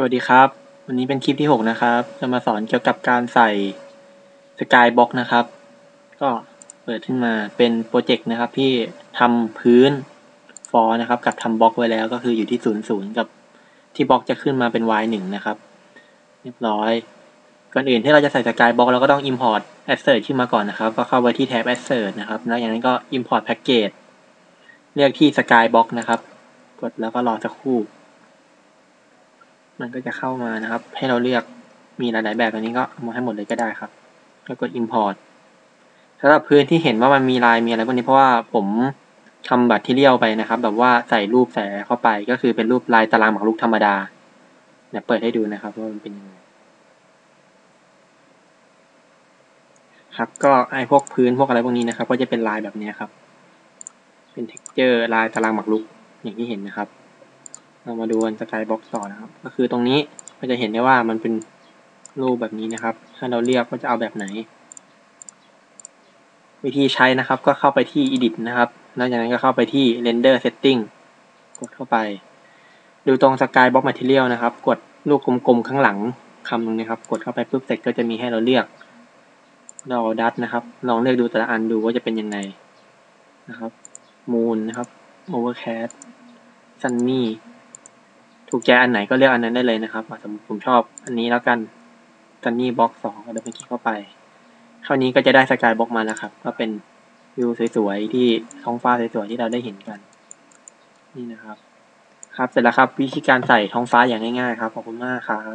สวัสดีครับ วันนี้เป็นคลิปที่ 6 นะครับ จะมาสอนเกี่ยวกับการใส่สกายบ็อกนะครับ ก็เปิดขึ้นมาเป็นโปรเจกต์นะครับที่ทำพื้นฟอร์นะครับ กับทำบล็อกไว้แล้วก็คืออยู่ที่0ูนย์กับที่บล็อกจะขึ้นมาเป็น y 1 นะครับ เรียบร้อย ก่อนอื่นที่เราจะใส่สกายบ็อกเราก็ต้อง import assert ขึ้นมาก่อนนะครับ ก็เข้าไปที่แท็บ assert นะครับแล้วอย่างนั้นก็ import package เรียกที่ skybox นะครับ กดแล้วก็รอสักครู่ มันก็จะเข้ามานะครับ ให้เราเลือกมีหลาย ๆ แบบอันนี้ก็เอามาให้หมดเลยก็ได้ครับ แล้วกด import สำหรับพื้นที่เห็นว่ามันมีลายมีอะไรพวกนี้เพราะว่าผมทำบัตรที่เลี้ยวไปนะครับ แบบว่าใส่รูปใส่เข้าไปก็คือเป็นรูปลายตารางหมากรุกธรรมดาเดี๋ยเปิดให้ดูนะครับว่ามันเป็นยังไงครับก็ไอพวกพื้นพวกอะไรพวกนี้นะครับ ก็จะเป็นลายแบบนี้ครับ เป็น texture ลายตารางหมากรุกอย่างที่เห็นนะครับ เรามาดูกันสกายบ็อกซ์ต่อนะครับ ก็คือตรงนี้ก็จะเห็นได้ว่ามันเป็นรูปแบบนี้นะครับ ถ้าเราเรียกว่าจะเอาแบบไหน วิธีใช้นะครับก็เข้าไปที่ edit นะครับแล้วจากนั้นก็เข้าไปที่ render setting กดเข้าไป ดูตรง skybox material นะครับ กดลูกกลมๆข้างหลังคำนึงนะครับ กดเข้าไปปุ๊บเสร็จก็จะมีให้เราเลือกเราดัตนะครับ ลองเลือกดูแต่ละอันดูว่าจะเป็นยังไงนะครับ moon นะครับ overcast sunny ถูกใจอันไหนก็เลือกอันนั้นได้เลยนะครับสมมติผมชอบอันนี้แล้วกันตันนี่บล็อกสองก็เดินไปคลิกเข้าไป เท่านี้ก็จะได้สกายบล็อกมาแล้วครับ ก็เป็นวิวสวยๆ ที่ท้องฟ้าสวยๆ ที่เราได้เห็นกัน นี่นะครับ ครับเสร็จแล้วครับวิธีการใส่ท้องฟ้าอย่างง่ายๆ ครับ ขอบคุณมากครับ